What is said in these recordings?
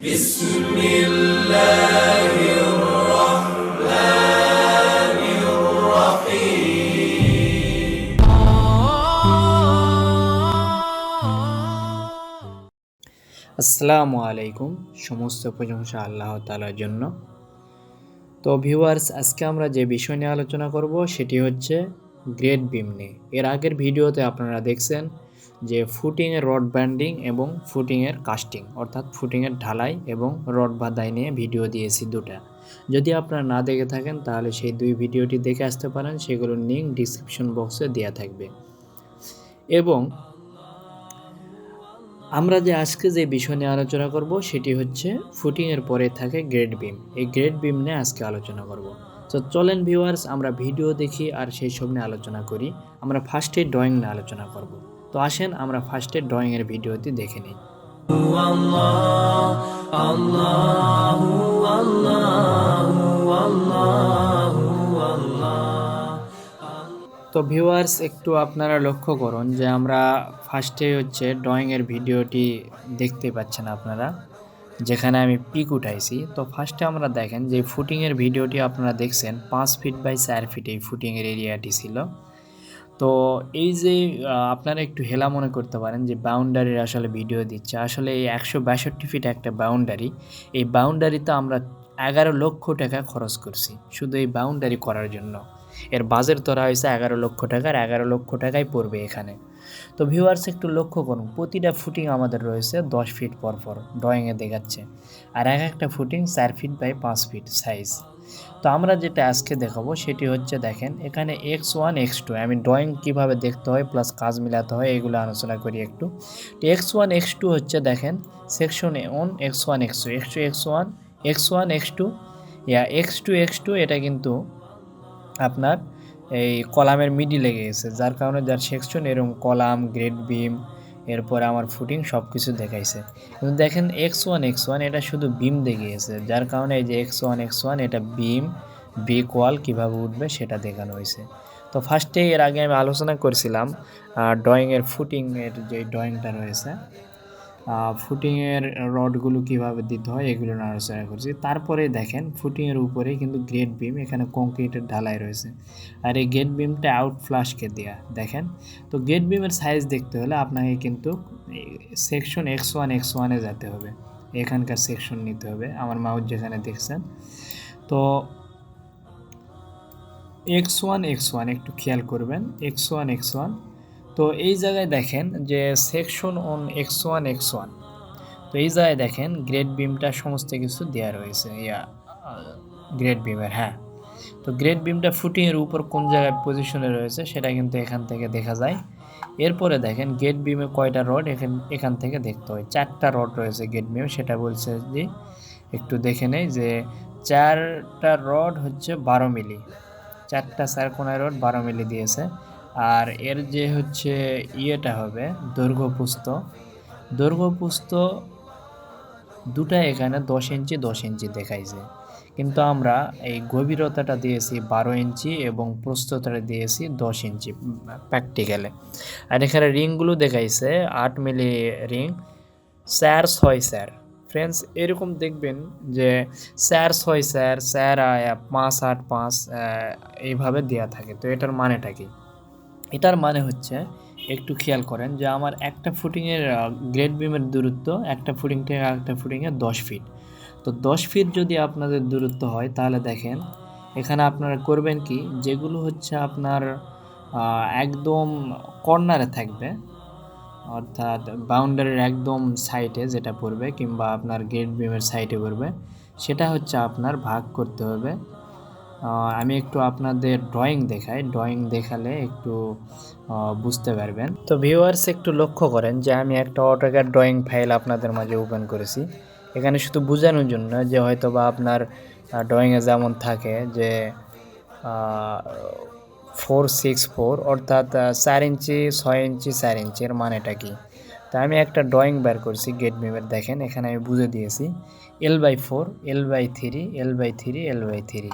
بسم الله الرحمن الرحيم আসসালামু আলাইকুম সমস্ত প্রশংসা আল্লাহ তালার জন্য তো ভিউয়ার্স আজকে আমরা যে বিষয় নিয়ে আলোচনা করব সেটি হচ্ছে গ্রেড বিম নিয়ে এর আগের ভিডিওতে আপনারা দেখছেন যে ফুটিংয়ের রড ব্যান্ডিং এবং ফুটিংয়ের কাস্টিং, অর্থাৎ ফুটিংয়ের ঢালাই এবং রড বাঁধাই নিয়ে ভিডিও দিয়েছি দুটা। যদি আপনারা না দেখে থাকেন, তাহলে সেই দুই ভিডিওটি দেখে আসতে পারেন, সেগুলোর লিঙ্ক ডিসক্রিপশন বক্সে দেওয়া থাকবে। এবং আমরা যে আজকে যে বিষয় নিয়ে আলোচনা করব, সেটি হচ্ছে ফুটিংয়ের পরে থাকে গ্রেড বিম। এই গ্রেড বিম নিয়ে আজকে আলোচনা করব। তো চলেন ভিউয়ার্স, আমরা ভিডিও দেখি আর সেই সব নিয়ে আলোচনা করি। আমরা ফার্স্টে ড্রয়িং নিয়ে আলোচনা করব। তো আসেন আমরা ফার্স্টে ড্রয়িংয়ের ভিডিওটি দেখে নিই। তো ভিউয়ার্স একটু আপনারা লক্ষ্য করুন যে আমরা ফার্স্টে হচ্ছে ড্রয়িংয়ের ভিডিওটি দেখতে পাচ্ছেন আপনারা, যেখানে আমি পিক উঠাইছি তো ফার্স্টে আমরা দেখেন যে ফুটিংয়ের ভিডিওটি আপনারা দেখছেন, পাঁচ ফিট বাই চার ফিট এই ফুটিংয়ের এরিয়াটি ছিল। তো এই যে আপনারা একটু হেলা মনে করতে পারেন যে বাউন্ডারির আসলে ভিডিও দিচ্ছে। আসলে এই একশো বাষট্টি ফিট একটা বাউন্ডারি এই বাউন্ডারিতে আমরা এগারো লক্ষ টাকা খরচ করছি। শুধু এই বাউন্ডারি করার জন্য। এর বাজেট ধরা হয়েছে এগারো লক্ষ টাকার এগারো লক্ষ টাকাই পড়বে এখানে। তো ভিউয়ার্স একটু লক্ষ্য করুন, প্রতিটা ফুটিং আমাদের রয়েছে দশ ফিট পর পর ড্রয়িংয়ে দেখাচ্ছে। আর এক একটা ফুটিং চার ফিট বাই পাঁচ ফিট সাইজ তো আমরা যেটা আজকে দেখাবো সেটি হচ্ছে দেখেন, এখানে এক্স ওয়ান এক্স টু আমি ড্রয়িং কীভাবে দেখতে হয় প্লাস কাজ মিলাতে হয়, এগুলো আলোচনা করি একটু। তো এক্স ওয়ান এক্স টু হচ্ছে দেখেন section one X one X two X two X one X one X two ইয়া এক্স টু এক্স টু এটা কিন্তু আপনার এই কলামের মিডি লেগে গেছে যার কারণে যার সেকশন এরকম কলাম গ্রেড বিম এরপরে আমার ফুটিং সব কিছু দেখাইছে। কিন্তু দেখেন এক্স ওয়ান এক্স ওয়ান এটা শুধু বিম দেখিয়েছে যার কারণে এই যে এক্স ওয়ান এক্স ওয়ান এটা বিম ব্রিক ওয়াল কীভাবে উঠবে সেটা দেখানো হয়েছে। তো ফার্স্টে এর আগে আমি আলোচনা করেছিলাম ড্রয়িংয়ের ফুটিংয়ের যে ড্রয়িংটা রয়েছে ফুটিংয়ের রডগুলো কীভাবে দিতে হয় এগুলো আলোচনা করছি। তারপরে দেখেন ফুটিংয়ের উপরে কিন্তু গ্রেড বিম এখানে কংক্রিটের ঢালাই রয়েছে। আর এই গেট বিমটা আউট ফ্লাশকে দেওয়া দেখেন? তো গেট বিমের সাইজ দেখতে হলে আপনাকে কিন্তু সেকশন এক্স ওয়ান এক্স ওয়ানে যেতে হবে। এখানকার সেকশন নিতে হবে, আমার মাউথ যেখানে দেখছেন। তো এক্স ওয়ান এক্স ওয়ান একটু খেয়াল করবেন। এক্স ওয়ান এক্স ওয়ান তো এই জায়গায় দেখেন যে section on X one X one তো এই জায়গায় দেখেন গ্রেড বিমটা সমস্ত কিছু দেওয়া রয়েছে। ইয়া গ্রেড বিমের হ্যাঁ। তো গ্রেড বিমটা ফুটিংয়ের উপর কোন জায়গায় পজিশনে রয়েছে সেটা কিন্তু এখান থেকে দেখা যায়। এরপরে দেখেন গেট বিমে কয়টা রড এখান এখান থেকে দেখতে হয়। চারটা রড রয়েছে গেট বিমে সেটা বলছে যে একটু দেখে নেই যে চারটা রড হচ্ছে বারো মিলি। চারটা চার রড বারো মিলি দিয়েছে। আর এর যে হচ্ছে ইয়েটা হবে দৈর্ঘ্যপুস্ত দৈর্ঘ্যপুস্ত দুটা এখানে দশ ইঞ্চি দশ ইঞ্চি দেখাইছে। কিন্তু আমরা এই গভীরতাটা দিয়েছি বারো ইঞ্চি এবং প্রস্ততাটা দিয়েছি দশ ইঞ্চি প্র্যাকটিক্যালে। আর এখানে রিংগুলো দেখাইছে আট মিলি রিং। স্যার ছয় স্যার। ফ্রেন্ডস, এরকম দেখবেন যে স্যার ছয় স্যার স্যার পাঁচ আট পাঁচ এইভাবে দেওয়া থাকে। তো এটার মানেটা কি? এটার মানে হচ্ছে, একটু খেয়াল করেন যে আমার একটা ফুটিংয়ের গ্রেড বিমের দূরত্ব একটা ফুটিং থেকে একটা ফুটিংয়ে দশ ফিট তো দশ ফিট যদি আপনাদের দূরত্ব হয়, তাহলে দেখেন, এখানে আপনারা করবেন কি? যেগুলো হচ্ছে আপনার একদম কর্নারে থাকবে, অর্থাৎ বাউন্ডারির একদম সাইডে যেটা পড়বে কিংবা আপনার গেট বিমের সাইডে পড়বে, সেটা হচ্ছে আপনার ভাগ করতে হবে আমি একটু আপনাদের ড্রয়িং দেখাই। ড্রয়িং দেখালে একটু বুঝতে পারবেন। তো ভিউয়ার্স একটু লক্ষ্য করেন যে, আমি একটা অটোক্যাড ড্রয়িং ফাইল আপনাদের মাঝে ওপেন করেছি। এখানে শুধু বোঝানোর জন্য যে হয়তো বা আপনার ড্রয়িংয়ে যেমন থাকে যে ফোর সিক্স ফোর অর্থাৎ চার ইঞ্চি, ছয় ইঞ্চি, চার ইঞ্চির মানেটা কি? তা আমি একটা ড্রয়িং বের করছি গেট মিমের দেখেন, এখানে আমি বুঝে দিয়েছি। L by four L by three L by three L by three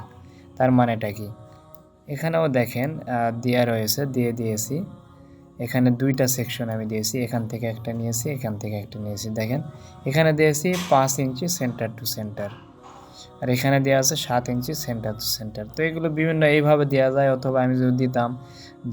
তার মানেটা কি? এখানেও দেখেন দেয়া রয়েছে, দিয়ে দিয়েছি। এখানে দুইটা সেকশন আমি দিয়েছি, এখান থেকে একটা নিয়েছি, এখান থেকে একটা নিয়েছি। দেখেন, এখানে দিয়েছি পাঁচ ইঞ্চি সেন্টার টু সেন্টার আর এখানে দেওয়া আছে সাত ইঞ্চি সেন্টার টু সেন্টার তো এগুলো বিভিন্ন এইভাবে দেওয়া যায়, অথবা আমি যদি দিতাম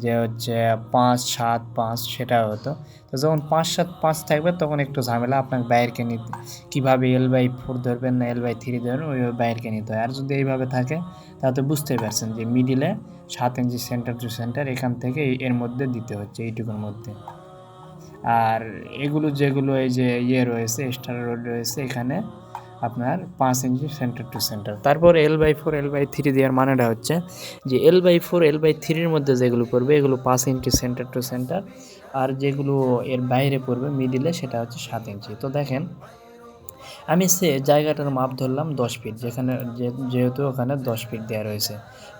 যে হচ্ছে পাঁচ সাত পাঁচ, সেটা হতো। তো যখন পাঁচ সাত পাঁচ থাকবে, তখন একটু ঝামেলা, আপনাকে বাইরকে নিতে কীভাবে এল বাই ফোর ধরবেন না এল বাই থ্রি ধরবেন, ওইভাবে বাইরকে নিতে হয়। আর যদি এইভাবে থাকে, তাহলে তো বুঝতেই পারছেন যে মিডিলে সাত ইঞ্চি সেন্টার টু সেন্টার এখান থেকে এর মধ্যে দিতে হচ্ছে, এইটুকুর মধ্যে। আর এগুলো যেগুলো এই যে ইয়ে রয়েছে স্টার রোড রয়েছে, এখানে আপনার পাঁচ ইঞ্চি সেন্টার টু সেন্টার তারপর L by four L by three দেওয়ার মানেটা হচ্ছে যে L by four L by থ্রির মধ্যে যেগুলো পড়বে, এগুলো পাঁচ ইঞ্চি সেন্টার টু সেন্টার আর যেগুলো এর বাইরে পড়বে মিডিলে সেটা হচ্ছে সাত ইঞ্চি। তো দেখেন, আমি সে জায়গাটার মাপ ধরলাম দশ ফিট যেখানে যেহেতু ওখানে দশ ফিট দেওয়া রয়েছে।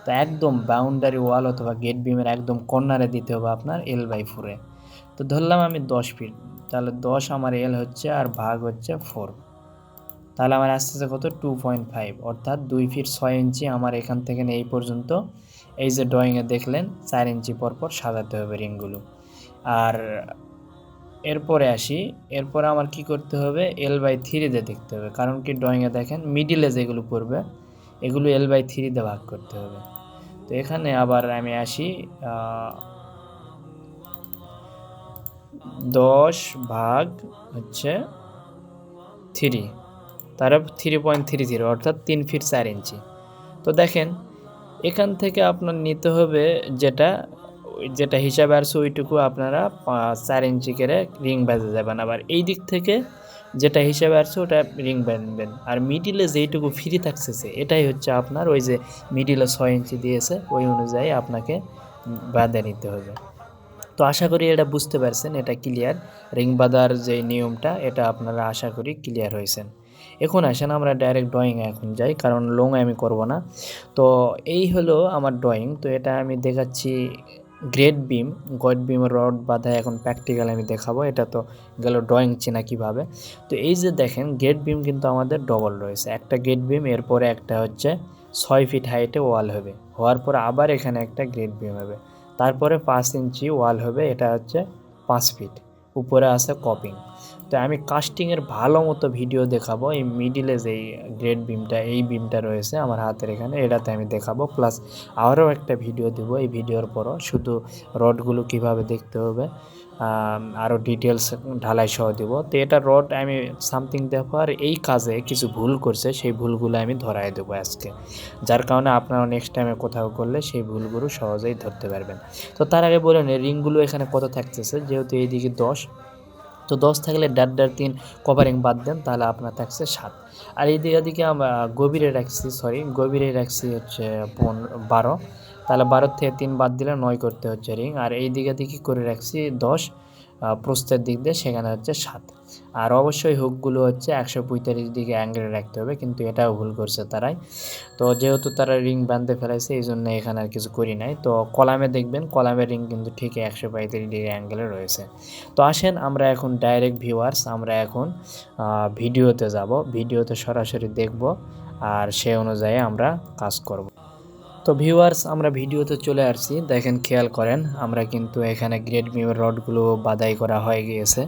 তো একদম বাউন্ডারি ওয়াল অথবা গেট বিমের একদম কর্নারে দিতে হবে আপনার এল বাই ফোরে তো ধরলাম আমি দশ ফিট তাহলে দশ আমার এল হচ্ছে আর ভাগ হচ্ছে ফোর তাহলে আমার আসতেছে কত? টু পয়েন্ট ফাইভ অর্থাৎ দুই ফিট ছয় ইঞ্চি আমার এখান থেকে এই পর্যন্ত। এই যে ড্রয়িংয়ে দেখলেন, চার ইঞ্চি পরপর সাজাতে হবে রিংগুলো আর এরপরে আসি, এরপরে আমার কি করতে হবে? এল বাই থ্রিতে দেখতে হবে। কারণ কি ড্রয়িংয়ে দেখেন মিডিলে যেগুলো পড়বে, এগুলো এল বাই থ্রিতে ভাগ করতে হবে। তো এখানে আবার আমি আসি দশ ভাগ হচ্ছে থ্রি তারা থ্রি পয়েন্ট থ্রি জিরো অর্থাৎ তিন ফিট চার ইঞ্চি তো দেখেন, এখান থেকে আপনার নিতে হবে যেটা যেটা হিসাবে আসছে ওইটুকু আপনারা চার ইঞ্চি করে রিং বেঁধে যাবেন। আবার এই দিক থেকে যেটা হিসাবে আসছে ওটা রিং বাঁধবেন। আর মিডিলে যেইটুকু ফ্রি থাকতেছে এটাই হচ্ছে আপনার ওই যে মিডিলে ছয় ইঞ্চি দিয়েছে, ওই অনুযায়ী আপনাকে বাঁধে নিতে হবে। তো আশা করি এটা বুঝতে পারছেন, এটা ক্লিয়ার রিং বাঁধার যে নিয়মটা, এটা আপনারা আশা করি ক্লিয়ার হয়েছেন। এখন আসেন, আমরা ডাইরেক্ট ড্রয়িংয়ে এখন যাই, কারণ লং আমি করব না। তো এই হলো আমার ড্রয়িং তো এটা আমি দেখাচ্ছি গ্রেট বিম গড বিম রড বাঁধা এখন প্র্যাকটিক্যাল আমি দেখাবো, এটা তো গেল ড্রয়িং চেনা কীভাবে। তো এই যে দেখেন গেট বিম কিন্তু আমাদের ডবল রয়েছে, একটা গেট বিম এরপরে একটা হচ্ছে ছয় ফিট হাইটে ওয়াল হবে, হওয়ার পর আবার এখানে একটা গ্রেট বিম হবে, তারপরে পাঁচ ইঞ্চি ওয়াল হবে, এটা হচ্ছে পাঁচ ফিট উপরে আছে কপিং তো আমি কাস্টিংয়ের ভালো মতো ভিডিও দেখাবো। এই মিডিলে যেই গ্রেড বিমটা এই বিমটা রয়েছে আমার হাতের এখানে, এটাতে আমি দেখাবো। প্লাস আরও একটা ভিডিও দেব, এই ভিডিওর পরও। শুধু রডগুলো কীভাবে দেখতে হবে আরও ডিটেলস ঢালাই সহ দেব। তো এটা রড আমি সামথিং দেখো আর এই কাজে কিছু ভুল করছে, সেই ভুলগুলো আমি ধরাই দেবো আজকে। যার কারণে আপনারা নেক্সট টাইমে কোথাও করলে সেই ভুলগুলো সহজেই ধরতে পারবেন। তো তার আগে বলেন রিংগুলো এখানে কত থাকতেছে? যেহেতু এইদিকে দশ। তো দশ থাকলে ডার ডার তিন কভারিং বাদ দেন, তাহলে আপনার থাকছে সাত। আর এই দিকে দিকে আমরা গভীরে রাখছি সরি গভীরে রাখছি হচ্ছে বারো। তাহলে বারো থেকে তিন বাদ দিলে নয় করতে হচ্ছে রিং আর এই দিকে দিকে করে রাখছি? দশ। আহ, প্রস্থের দিক দিয়ে সেখানে হচ্ছে সাত। আর অবশ্যই হুকগুলো হচ্ছে একশো পঁয়তাল্লিশ দিকে অ্যাঙ্গেলে রাখতে হবে কিন্তু এটাও ভুল করছে তারাই। তো যেহেতু তারা রিং বাঁধতে ফেলাইছে এই জন্য এখানে আর কিছু করি নাই। তো কলামে দেখবেন কলামের রিং কিন্তু ঠিকই একশো পঁয়ত্রিশ ডিগ্রি অ্যাঙ্গেলে রয়েছে। তো আসেন আমরা এখন ডাইরেক্ট ভিউয়ার্স আমরা এখন ভিডিওতে যাব। ভিডিওতে সরাসরি দেখব আর সে অনুযায়ী আমরা কাজ করব। তো ভিউয়ার্স আমরা ভিডিওতে চলে আসছি। দেখেন, খেয়াল করেন, আমরা কিন্তু এখানে গ্রেড বিমের রডগুলো বাদাই করা হয়ে গিয়েছে।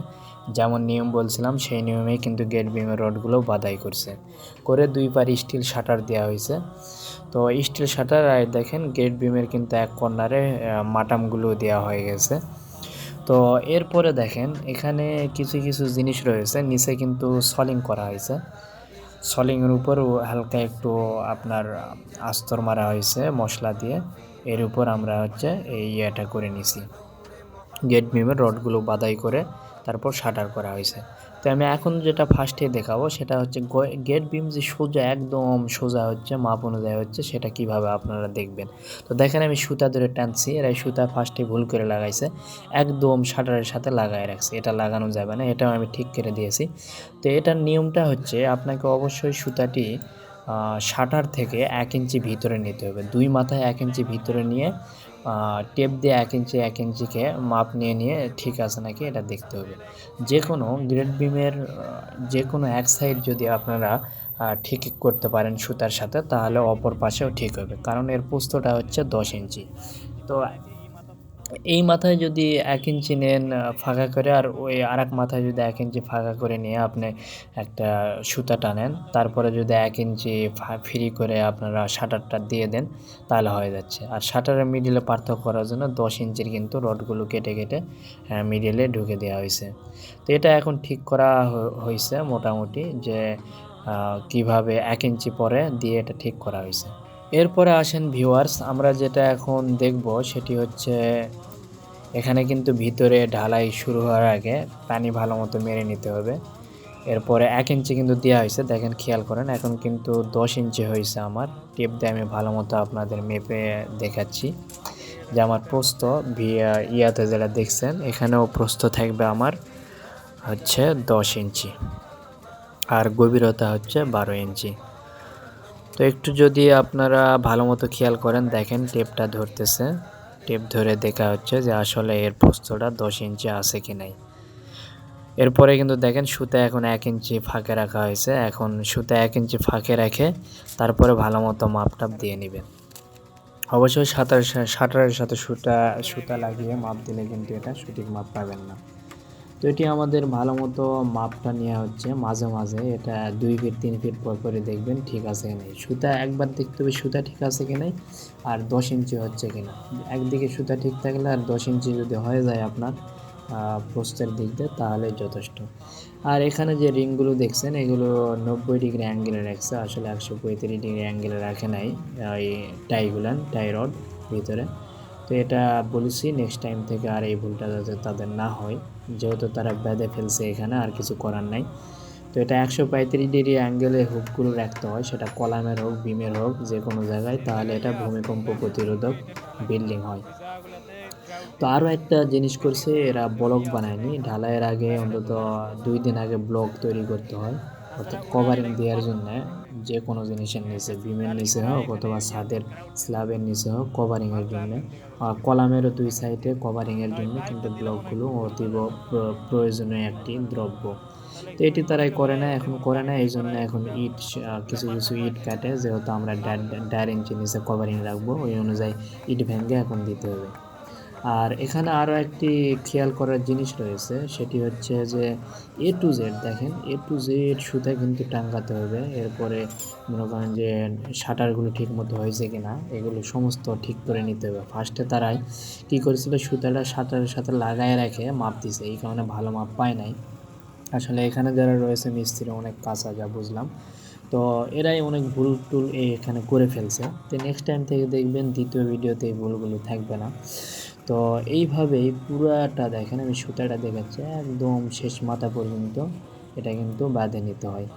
যেমন নিয়ম বলছিলাম, সেই নিয়মেই কিন্তু গেট বিমের রডগুলো বাদাই করছে। করে দুই পার স্টিল শাটার দেওয়া হয়েছে। তো স্টিল শাটার আর দেখেন গেট বিমের কিন্তু এক কর্নারে মাটামগুলো দেওয়া হয়ে গেছে। তো এরপরে দেখেন, এখানে কিছু কিছু জিনিস রয়েছে, নিচে কিন্তু সলিং করা হয়েছে। সলিংয়ের উপরও হালকা একটু আপনার আস্তর মারা হয়েছে, মশলা দিয়ে। এর উপর আমরা হচ্ছে এই ইয়েটা করে নিছি। গেট বিমের রডগুলো বাদাই করে তারপর শাটার করা হয়েছে। তো আমি এখন যেটা ফার্স্টে দেখাবো সেটা হচ্ছে গেট বিম যে সোজা, একদম সোজা হচ্ছে, মাপ অনুযায়ী হচ্ছে, সেটা কীভাবে আপনারা দেখবেন। তো দেখেন আমি সুতা ধরে টানছি, এরা সুতা ফার্স্টে ভুল করে লাগাইছে। একদম শাটারের সাথে লাগাই রাখছে, এটা লাগানো যাবে না, এটাও আমি ঠিক করে দিয়েছি। তো এটার নিয়মটা হচ্ছে, আপনাকে অবশ্যই সুতাটি শাটার থেকে এক ইঞ্চি ভিতরে নিতে হবে। দুই মাথায় এক ইঞ্চি ভিতরে নিয়ে টেপ দিয়ে এক ইঞ্চি এক ইঞ্চিকে মাপ নিয়ে নিয়ে ঠিক আছে নাকি এটা দেখতে হবে। যে কোনো গ্রেড বিমের যে কোনো এক সাইড যদি আপনারা ঠিক করতে পারেন সুতার সাথে, তাহলে অপর পাশেও ঠিক হবে। কারণ এর পোস্তটা হচ্ছে দশ ইঞ্চি তো এই মাথায় যদি এক ইঞ্চি নেন ফাঁকা করে, আর ওই আর এক মাথায় যদি এক ইঞ্চি ফাঁকা করে নিয়ে আপনি একটা সুতা টানেন, তারপরে যদি এক ইঞ্চি ফ্রি করে আপনারা শাটারটা দিয়ে দেন, তাহলে হয়ে যাচ্ছে। আর শাটারের মিডিলে পার্থক্য করার জন্য দশ ইঞ্চির কিন্তু রডগুলো কেটে কেটে মিডিলে ঢুকে দেওয়া হয়েছে। তো এটা এখন ঠিক করা হয়েছে মোটামুটি যে কীভাবে এক ইঞ্চি পরে দিয়ে এটা ঠিক করা হয়েছে এরপরে আসেন ভিউয়ার্স আমরা যেটা এখন দেখব সেটি হচ্ছে, এখানে কিন্তু ভিতরে ঢালাই শুরু হওয়ার আগে পানি ভালো মতো মেরে নিতে হবে। এরপরে এক ইঞ্চি কিন্তু দেওয়া হয়েছে, দেখেন খেয়াল করেন, এখন কিন্তু দশ ইঞ্চি হয়েছে আমার। টেপ দিয়ে আমি ভালো মতো আপনাদের মেপে দেখাচ্ছি। যে আমার প্রস্থ ভিয়া ইয়াতে যেটা দেখছেন, এখানেও প্রস্থ থাকবে আমার হচ্ছে দশ ইঞ্চি আর গভীরতা হচ্ছে বারো ইঞ্চি তো একটু যদি আপনারা ভালো মতো খেয়াল করেন, দেখেন টেপটা ধরতেছে। টেপ ধরে দেখা হচ্ছে যে আসলে এর প্রস্থটা দশ ইঞ্চি আছে কি নাই। এরপরে কিন্তু দেখেন সুতা এখন এক ইঞ্চি ফাঁকে রাখা হয়েছে। এখন সুতা এক ইঞ্চি ফাঁকে রেখে তারপরে ভালো মতো মাপটাপ দিয়ে নেবেন। অবশ্যই সাঁতার শাটারের সাথে সুতা সুতা লাগিয়ে মাপ দিলে কিন্তু এটা সঠিক মাপ পাবেন না। তো এটি আমাদের ভালো মতো মাপটা নেওয়া হচ্ছে মাঝে মাঝে। এটা দুই ফিট তিন ফিট পর পরে দেখবেন ঠিক আছে কি নাই। সুতা একবার দেখতে হবে সুতা ঠিক আছে কি নাই আর দশ ইঞ্চি হচ্ছে কি না। একদিকে সুতা ঠিক থাকলে আর দশ ইঞ্চি যদি হয়ে যায় আপনার আহ, প্রস্থের দিক দিয়ে তাহলে যথেষ্ট। আর এখানে যে রিংগুলো দেখছেন এগুলো নব্বই ডিগ্রি অ্যাঙ্গেলে রাখছে। আসলে একশো পঁয়ত্রিশ ডিগ্রি অ্যাঙ্গেলে রাখে নাই এই টাইগুলান টাই রড ভিতরে। তো এটা বলেছি নেক্সট টাইম থেকে আর এই ভুলটা যাতে তাদের না হয়। যেহেতু তারা বেঁধে ফেলছে এখানে, আর কিছু করার নাই। তো এটা একশো পঁয়ত্রিশ ডিগ্রি অ্যাঙ্গেলে হুকগুলো রাখতে হয়, সেটা কলামের হোক, বিমের হোক, যে কোনো জায়গায়, তাহলে এটা ভূমিকম্প প্রতিরোধক বিল্ডিং হয়। তো আরও একটা জিনিস করছে, এরা ব্লক বানায়নি। ঢালাইয়ের আগে অন্তত দুই দিন আগে ব্লক তৈরি করতে হয়, অর্থাৎ কভারিং দেওয়ার জন্য। যে কোনো জিনিসের নিচে বিমের নিচে হোক অথবা ছাদের স্ল্যাবের নিচে হোক, কভারিংয়ের জন্য। কলামেরও দুই সাইডে কভারিংয়ের জন্য কিন্তু ব্লকগুলো অতীব প্রয়োজনীয় একটি দ্রব্য। তো এটি তারাই করে না এখন করে না এই জন্য এখন ইট কিছু কিছু ইট কাটে। যেহেতু আমরা ডার ইঞ্চি নিচে কভারিং রাখব, ওই অনুযায়ী ইট ভেঙে এখন দিতে হবে। আর এখানে আরও একটি খেয়াল করার জিনিস রয়েছে, সেটি হচ্ছে যে এ টু জেড দেখেন এ টু জেড সুতা কিন্তু টাঙ্গাতে হবে, এরপরে মনে করেন যে শাটারগুলো ঠিক মতো হয়েছে কিনা, এগুলো সমস্ত ঠিক করে নিতে হবে। ফার্স্টে তারাই কী করেছিল, সুতাটা শাটারের সাথে লাগায় রেখে মাপ দিছে এই কারণে ভালো মাপ পায় নাই। আসলে এখানে যারা রয়েছে মিস্ত্রি অনেক কাঁচা, যা বুঝলাম। তো এরাই অনেক ভুল টুল এখানে করে ফেলছে। তো নেক্সট টাইম থেকে দেখবেন, দ্বিতীয় ভিডিওতে এই ভুলগুলো থাকবে না। তো এইভাবেই পুরাটা দেখেন, আমি সুতাটা দেখাচ্ছি, একদম শেষ মাথা পর্যন্ত এটা কিন্তু বাঁধে নিতে হয়।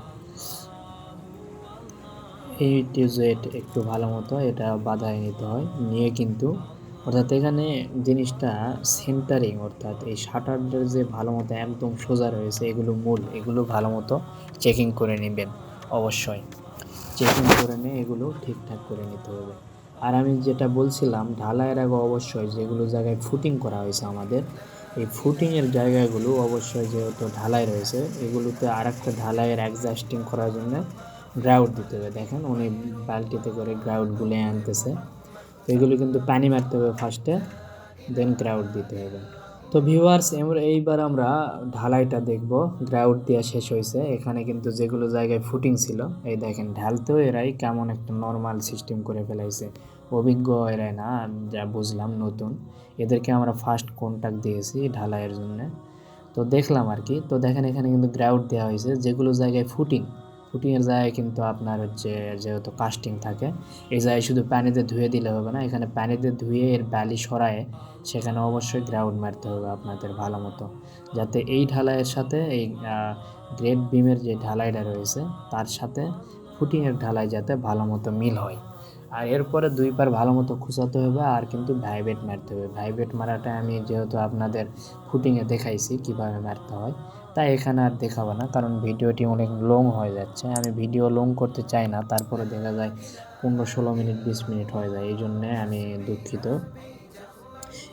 এই টিউজেট একটু ভালো মতো এটা বাঁধায় নিতে হয়, নিয়ে কিন্তু অর্থাৎ এখানে জিনিসটা সেন্টারিং অর্থাৎ এই শাটারটা যে ভালো মতো একদম সোজা রয়েছে, এগুলো মূল, এগুলো ভালো মতো চেকিং করে নেবেন, অবশ্যই। চেকিং করে নিয়ে এগুলো ঠিকঠাক করে নিতে হবে। আর আমি যেটা বলছিলাম, ঢালাইয়ের আগে অবশ্যই যেগুলো জায়গায় ফুটিং করা হয়েছে আমাদের, এই ফুটিংয়ের জায়গাগুলো অবশ্যই যেহেতু ঢালাই রয়েছে, এগুলোতে আর একটা ঢালাইয়ের অ্যাডজাস্টিং করার জন্য গ্রাউট দিতে হবে। দেখেন উনি বালতিতে করে গ্রাউট গুলে আনতেছে। তো এগুলো কিন্তু পানি মারতে হবে ফার্স্টে দেন গ্রাউট দিতে হবে। তো ভিউয়ার্স এইবার আমরা ঢালাইটা দেখব। গ্রাউট দেওয়া শেষ হয়েছে। এখানে কিন্তু যেগুলো জায়গায় ফুটিং ছিল, এই দেখেন ঢালতেও এরাই কেমন একটা নর্মাল সিস্টেম করে ফেলাইছে। অভিজ্ঞ এরাই না যা বুঝলাম নতুন। এদেরকে আমরা ফার্স্ট কন্ট্যাক্ট দিয়েছি ঢালাইয়ের জন্য। তো দেখলাম আর কি। তো দেখেন এখানে কিন্তু গ্রাউট দেওয়া হয়েছে, যেগুলো জায়গায় ফুটিং ফুটিংয়ের জায়গায় কিন্তু আপনার হচ্ছে যেহেতু কাস্টিং থাকে, এই জায়গায় শুধু পানিতে ধুয়ে দিলে হবে না, এখানে পানিতে ধুয়ে এর বালি সরায়ে সেখানে অবশ্যই গ্রাউন্ড মারতে হবে আপনাদের ভালো মতো। যাতে এই ঢালাইয়ের সাথে এই গ্রেট বিমের যে ঢালাইটা রয়েছে, তার সাথে ফুটিংয়ের ঢালাই যাতে ভালো মতো মিল হয়। আর এরপরে দুই পার ভালো মতো খুঁচাতে হবে আর কিন্তু ভাইবেট মারতে হবে। ভাইবেট মারাটা আমি যেহেতু আপনাদের ফুটিংয়ে দেখাইছি কীভাবে মারতে হয় তাই এখানে আর দেখাবো না, কারণ ভিডিওটি অনেক লং হয়ে যাচ্ছে। আমি ভিডিও লং করতে চাই না, তারপরে দেখা যায় পনেরো ষোলো মিনিট, বিশ মিনিট হয়ে যায়, এই জন্যে আমি দুঃখিত।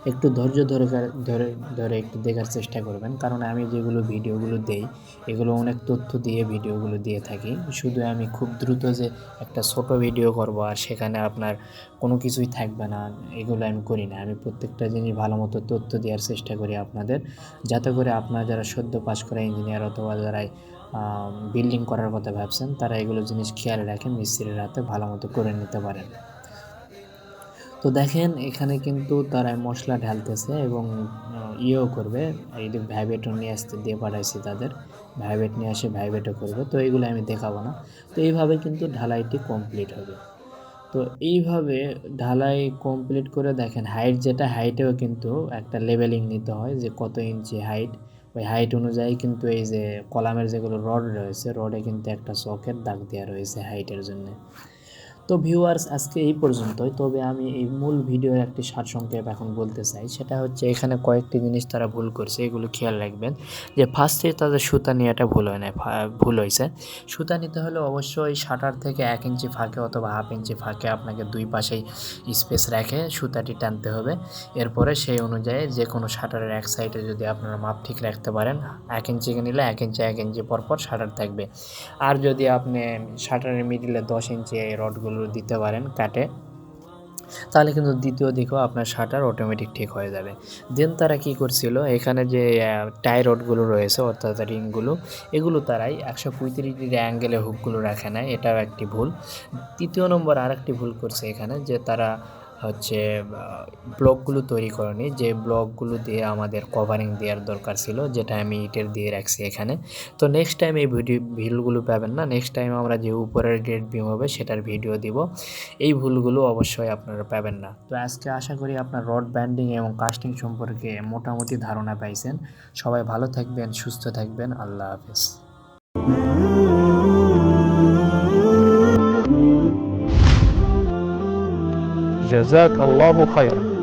একটু ধৈর্য ধরে ধরে ধরে একটু দেখার চেষ্টা করবেন। কারণ আমি যেগুলো ভিডিওগুলো দেই, এগুলো অনেক তথ্য দিয়ে ভিডিওগুলো দিয়ে থাকি। শুধু আমি খুব দ্রুত যে একটা ছোট ভিডিও করব আর সেখানে আপনার কোনো কিছুই থাকবে না, এগুলো আমি করি না। আমি প্রত্যেকটা জিনিস ভালো মতো তথ্য দেওয়ার চেষ্টা করি আপনাদের। যাতে করে আপনারা যারা সদ্য পাশ করা ইঞ্জিনিয়ার অথবা যারা বিল্ডিং করার কথা ভাবছেন, তারা এগুলো জিনিস খেয়াল রাখেন মিস্ত্রির হাতে ভালো মতো করে নিতে পারেন। তো দেখেন, এখানে কিন্তু তারা মশলা ঢালতেছে এবং ইয়েও করবে। এই যে ভাইবেটও নিয়ে আসতে, দিয়ে পাঠাইছি তাদের। ভাইবেট নিয়ে আসে ভাইবেটও করবে। তো এইগুলো আমি দেখাবো না। তো এইভাবে কিন্তু ঢালাইটি কমপ্লিট হবে। তো এইভাবে ঢালাই কমপ্লিট করে দেখেন হাইট যেটা হাইটেও কিন্তু একটা লেভেলিং নিতে হয় যে কত ইঞ্চি হাইট ওই হাইট অনুযায়ী কিন্তু এই যে কলামের যেগুলো রড রয়েছে রডে কিন্তু একটা চকের দাগ দেওয়া রয়েছে হাইটের জন্য। তো ভিউয়ার্স আজকে এই পর্যন্তই। তবে আমি এই মূল ভিডিওর একটি সারসংক্ষেপ এখন বলতে চাই। সেটা হচ্ছে এখানে কয়েকটি জিনিস তারা ভুল করছে, এগুলো খেয়াল রাখবেন। যে ফার্স্টে তাদের সুতা নেওয়াটা ভুল হয় না ভুল হয়েছে। সুতা নিতে হলে অবশ্যই শাটার থেকে এক ইঞ্চি ফাঁকে অথবা হাফ ইঞ্চি ফাঁকে আপনাকে দুই পাশেই স্পেস রেখে সুতাটি টানতে হবে। এরপরে সেই অনুযায়ী যে কোনো শাটারের এক সাইডে যদি আপনারা মাপ ঠিক রাখতে পারেন, এক ইঞ্চি নিলে এক ইঞ্চি এক ইঞ্চি পরপর শাটার থাকবে। আর যদি আপনি শাটারের মিডিলে দশ ইঞ্চি এই রডগুলো দিতে পারেন কাটে। তাহলে কিন্তু দ্বিতীয় দিকেও আপনার শাটার অটোমেটিক ঠিক হয়ে যাবে। দেন তারা কি করছিল? এখানে যে টাই রডগুলো রয়েছে, অর্থাৎ রিংগুলো এগুলো তারাই একশো পঁয়ত্রিশ ডিগ্রি অ্যাঙ্গেলে হুকগুলো রাখে না এটাও একটি ভুল। তৃতীয় নম্বর আরেকটি ভুল করছে এখানে, যে তারা হচ্ছে ব্লকগুলো তৈরি করেনি। যে ব্লকগুলো দিয়ে আমাদের কভারিং দেওয়ার দরকার ছিল, যেটা আমি ইটের দিয়ে রাখছি এখানে। তো নেক্সট টাইম এই ভিডিও ভিলগুলো পাবেন না। নেক্সট টাইম আমরা যে উপরের গ্রেড বিম হবে, সেটার ভিডিও দিব। এই ভুলগুলো অবশ্যই আপনারা পাবেন না। তো আজকে আশা করি আপনার রড ব্যান্ডিং এবং কাস্টিং সম্পর্কে মোটামুটি ধারণা পাইছেন। সবাই ভালো থাকবেন, সুস্থ থাকবেন। আল্লাহ হাফেজ। جزاك الله خيرا.